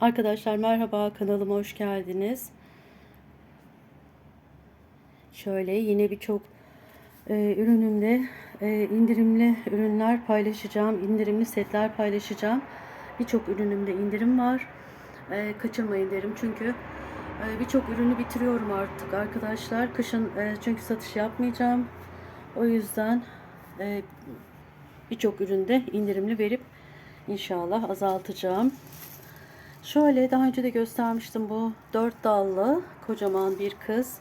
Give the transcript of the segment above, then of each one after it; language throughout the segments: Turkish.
Arkadaşlar merhaba kanalıma hoş geldiniz. Şöyle yine birçok e, ürünümde e, indirimli ürünler paylaşacağım. indirimli setler paylaşacağım. Birçok ürünümde indirim var. E, kaçırmayın derim çünkü e, birçok ürünü bitiriyorum artık arkadaşlar. Kışın e, çünkü satış yapmayacağım. O yüzden e, birçok üründe indirimli verip inşallah azaltacağım. Şöyle daha önce de göstermiştim bu dört dallı kocaman bir kız.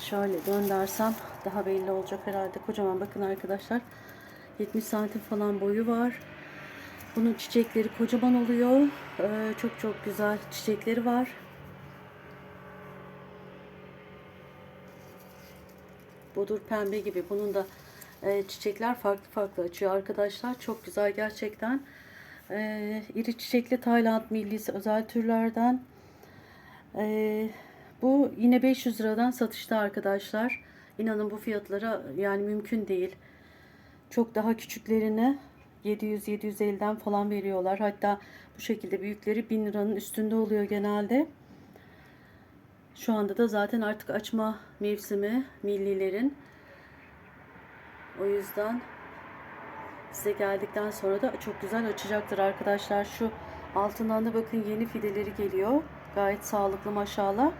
Şöyle döndersem daha belli olacak herhalde. Kocaman bakın arkadaşlar. 70 santim falan boyu var. Bunun çiçekleri kocaman oluyor. Ee, çok çok güzel çiçekleri var. Budur pembe gibi. Bunun da e, çiçekler farklı farklı açıyor arkadaşlar. Çok güzel gerçekten. Ee, iri çiçekli Tayland millisi özel türlerden. Ee, bu yine 500 liradan satışta arkadaşlar. İnanın bu fiyatlara yani mümkün değil. Çok daha küçüklerini 700-750'den falan veriyorlar. Hatta bu şekilde büyükleri 1000 liranın üstünde oluyor genelde. Şu anda da zaten artık açma mevsimi millilerin. O yüzden size geldikten sonra da çok güzel açacaktır arkadaşlar. Şu altından da bakın yeni fideleri geliyor. Gayet sağlıklı maşallah.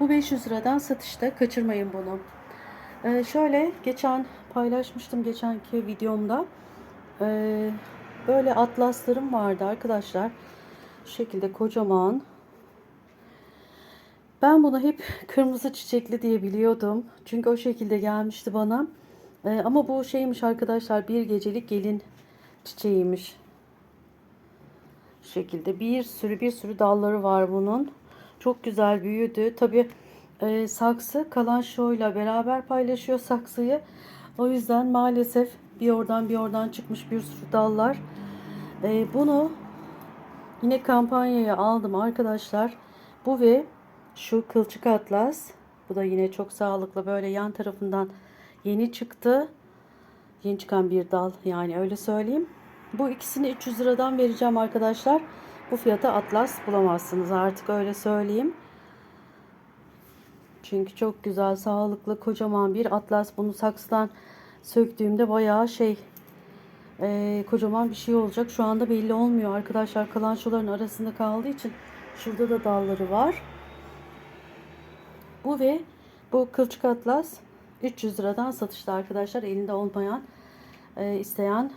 Bu 500 liradan satışta. Kaçırmayın bunu. Ee, şöyle geçen paylaşmıştım geçenki videomda. Ee, böyle atlaslarım vardı arkadaşlar. Şu şekilde kocaman. Ben bunu hep kırmızı çiçekli diye biliyordum. Çünkü o şekilde gelmişti bana. Ee, ama bu şeymiş arkadaşlar bir gecelik gelin çiçeğiymiş. Şu şekilde bir sürü bir sürü dalları var bunun. Çok güzel büyüdü. Tabi e, saksı kalan şoyla beraber paylaşıyor saksıyı. O yüzden maalesef bir oradan bir oradan çıkmış bir sürü dallar. E, bunu yine kampanyaya aldım arkadaşlar. Bu ve şu kılçık atlas. Bu da yine çok sağlıklı böyle yan tarafından Yeni çıktı. Yeni çıkan bir dal yani öyle söyleyeyim. Bu ikisini 300 liradan vereceğim arkadaşlar. Bu fiyata atlas bulamazsınız artık öyle söyleyeyim. Çünkü çok güzel sağlıklı kocaman bir atlas. Bunu saksıdan söktüğümde bayağı şey e, kocaman bir şey olacak. Şu anda belli olmuyor arkadaşlar. Kalançoların arasında kaldığı için şurada da dalları var. Bu ve bu kılçık atlas 300 liradan satışta arkadaşlar. Elinde olmayan e, isteyen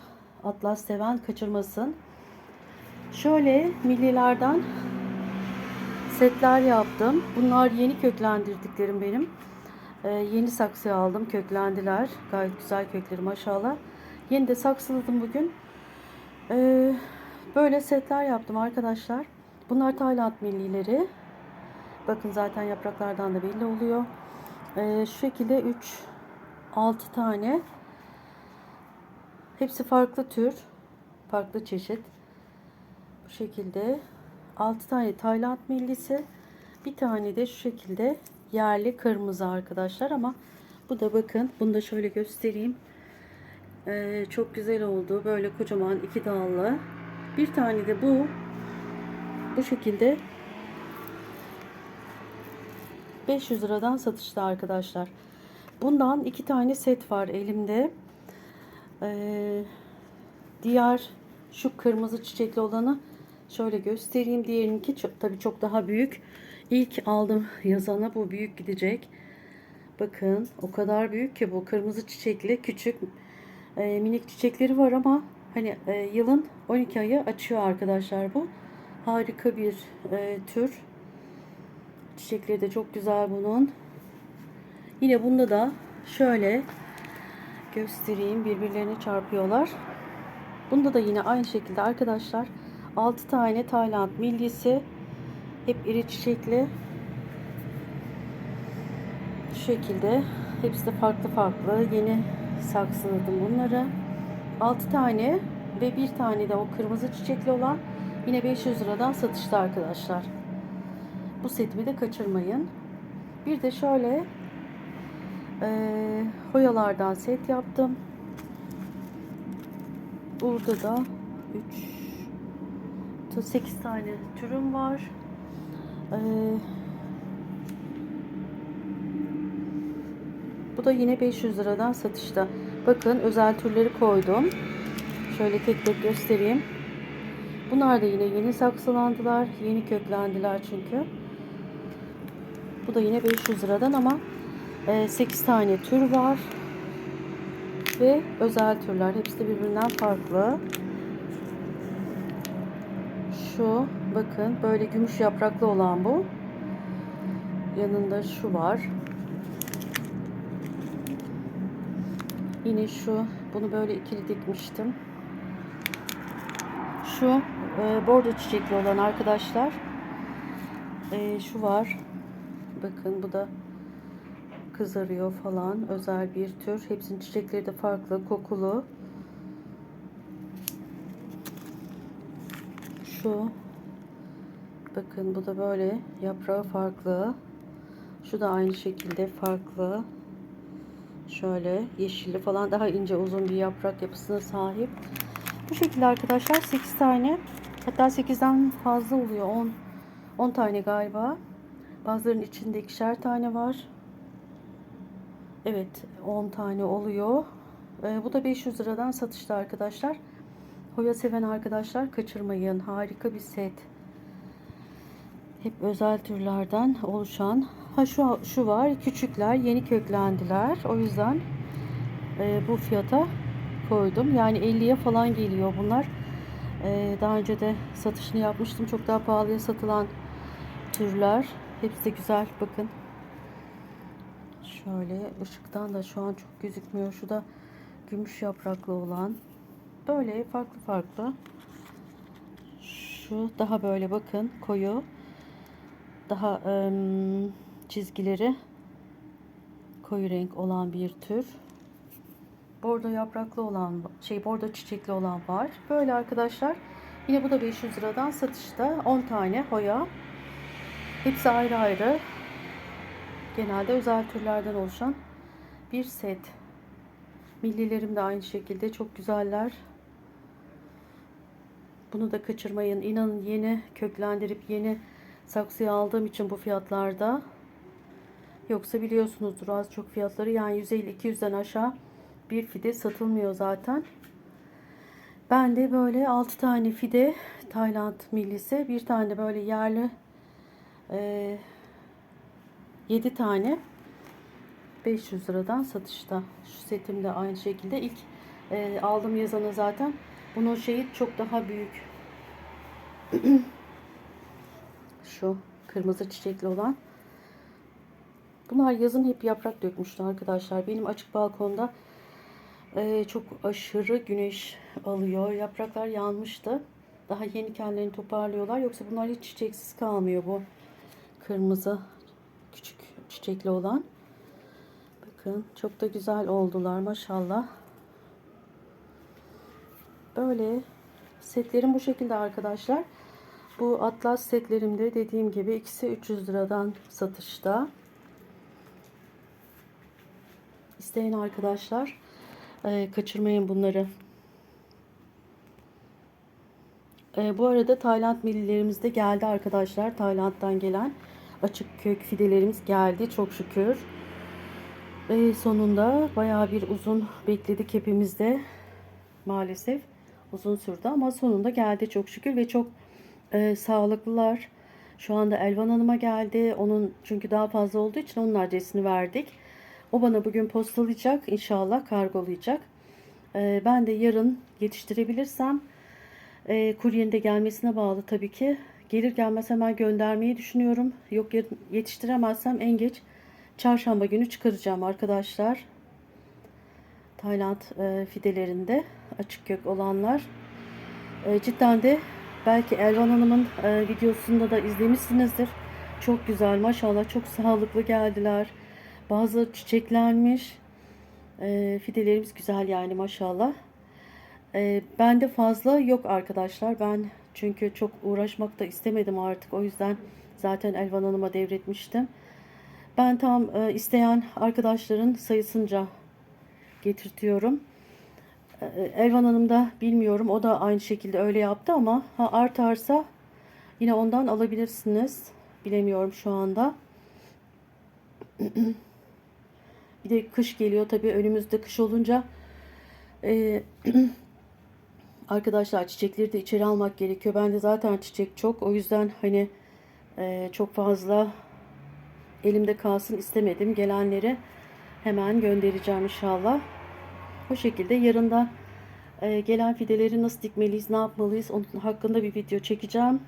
atlas seven kaçırmasın. Şöyle millilerden setler yaptım. Bunlar yeni köklendirdiklerim benim. E, yeni saksı aldım. Köklendiler. Gayet güzel kökleri maşallah. Yeni de saksıladım bugün. E, böyle setler yaptım arkadaşlar. Bunlar Tayland millileri. Bakın zaten yapraklardan da belli oluyor. Ee, şu şekilde 3 6 tane. Hepsi farklı tür farklı çeşit. Bu şekilde. 6 tane Tayland millisi. Bir tane de şu şekilde yerli kırmızı arkadaşlar ama bu da bakın bunu da şöyle göstereyim. Ee, çok güzel oldu. Böyle kocaman iki dallı. Bir tane de bu. Bu şekilde 500 liradan satışta arkadaşlar. Bundan iki tane set var elimde. Ee, diğer şu kırmızı çiçekli olanı şöyle göstereyim. Diğerinki çok, tabii çok daha büyük. İlk aldım yazana bu büyük gidecek. Bakın o kadar büyük ki bu kırmızı çiçekli küçük e, minik çiçekleri var ama hani e, yılın 12 ayı açıyor arkadaşlar bu. Harika bir e, tür. Çiçekleri de çok güzel bunun. Yine bunda da şöyle göstereyim. Birbirlerini çarpıyorlar. Bunda da yine aynı şekilde arkadaşlar 6 tane Tayland millisi hep iri çiçekli şu şekilde hepsi de farklı farklı yeni saksıladım bunları 6 tane ve bir tane de o kırmızı çiçekli olan yine 500 liradan satışta arkadaşlar. Bu setimi de kaçırmayın. Bir de şöyle e, hoyalardan set yaptım. Burada da 3 8 tane türüm var. Ee, bu da yine 500 liradan satışta. Bakın özel türleri koydum. Şöyle tek tek göstereyim. Bunlar da yine yeni saksılandılar. Yeni köklendiler çünkü. Bu da yine 500 liradan ama 8 tane tür var. Ve özel türler. Hepsi de birbirinden farklı. Şu bakın böyle gümüş yapraklı olan bu. Yanında şu var. Yine şu. Bunu böyle ikili dikmiştim. Şu e, bordo çiçekli olan arkadaşlar. E, şu var. Bakın bu da kızarıyor falan. Özel bir tür. Hepsinin çiçekleri de farklı. Kokulu. Şu. Bakın bu da böyle. Yaprağı farklı. Şu da aynı şekilde farklı. Şöyle yeşilli falan daha ince uzun bir yaprak yapısına sahip. Bu şekilde arkadaşlar 8 tane hatta 8'den fazla oluyor 10 10 tane galiba. Bazılarının içinde ikişer tane var. Evet 10 tane oluyor. Ee, bu da 500 liradan satışta arkadaşlar. Hoya seven arkadaşlar kaçırmayın. Harika bir set. Hep özel türlerden oluşan. Ha şu şu var. Küçükler yeni köklendiler. O yüzden e, bu fiyata koydum. Yani 50'ye falan geliyor bunlar. E, daha önce de satışını yapmıştım. Çok daha pahalıya satılan türler. Hepsi de güzel. Bakın. Şöyle ışıktan da şu an çok gözükmüyor. Şu da gümüş yapraklı olan. Böyle farklı farklı. Şu daha böyle bakın koyu. Daha ım, çizgileri koyu renk olan bir tür. Bordo yapraklı olan şey bordo çiçekli olan var. Böyle arkadaşlar. Yine bu da 500 liradan satışta. 10 tane hoya. Hepsi ayrı ayrı. Genelde özel türlerden oluşan bir set. Millilerim de aynı şekilde çok güzeller. Bunu da kaçırmayın. İnanın yeni köklendirip yeni saksıya aldığım için bu fiyatlarda. Yoksa biliyorsunuzdur az çok fiyatları yani 150-200'den aşağı bir fide satılmıyor zaten. Ben de böyle 6 tane fide Tayland millisi, bir tane böyle yerli e, 7 tane 500 liradan satışta. Şu setim de aynı şekilde ilk e, aldım yazana zaten. Bunun şeyi çok daha büyük. Şu kırmızı çiçekli olan. Bunlar yazın hep yaprak dökmüştü arkadaşlar. Benim açık balkonda e, çok aşırı güneş alıyor. Yapraklar yanmıştı. Daha yeni kendilerini toparlıyorlar. Yoksa bunlar hiç çiçeksiz kalmıyor bu kırmızı küçük çiçekli olan. Bakın çok da güzel oldular maşallah. Böyle setlerim bu şekilde arkadaşlar. Bu atlas setlerimde dediğim gibi ikisi 300 liradan satışta. İsteyen arkadaşlar e, kaçırmayın bunları. E, bu arada Tayland millilerimiz de geldi arkadaşlar. Tayland'dan gelen açık kök fidelerimiz geldi çok şükür. E, sonunda bayağı bir uzun bekledik hepimizde maalesef uzun sürdü ama sonunda geldi çok şükür ve çok e, sağlıklılar. Şu anda Elvan Hanım'a geldi. Onun çünkü daha fazla olduğu için onun adresini verdik. O bana bugün postalayacak. inşallah kargolayacak. E, ben de yarın yetiştirebilirsem e, kuryenin de gelmesine bağlı tabii ki. Gelir gelmez hemen göndermeyi düşünüyorum. Yok yetiştiremezsem en geç çarşamba günü çıkaracağım arkadaşlar. Tayland e, fidelerinde açık kök olanlar. E, cidden de belki Elvan Hanım'ın e, videosunda da izlemişsinizdir. Çok güzel maşallah çok sağlıklı geldiler. Bazı çiçeklenmiş. E, fidelerimiz güzel yani maşallah. E, bende fazla yok arkadaşlar. Ben çünkü çok uğraşmak da istemedim artık. O yüzden zaten Elvan Hanım'a devretmiştim. Ben tam e, isteyen arkadaşların sayısınca getirtiyorum. E, Elvan Hanım da bilmiyorum. O da aynı şekilde öyle yaptı ama ha artarsa yine ondan alabilirsiniz. Bilemiyorum şu anda. Bir de kış geliyor tabii önümüzde kış olunca e, arkadaşlar çiçekleri de içeri almak gerekiyor. Bende zaten çiçek çok. O yüzden hani e, çok fazla elimde kalsın istemedim. Gelenleri hemen göndereceğim inşallah. O şekilde yarın da e, gelen fideleri nasıl dikmeliyiz, ne yapmalıyız onun hakkında bir video çekeceğim.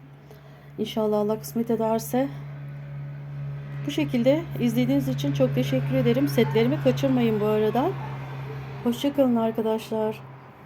İnşallah Allah kısmet ederse. Bu şekilde izlediğiniz için çok teşekkür ederim. Setlerimi kaçırmayın bu arada. Hoşçakalın arkadaşlar.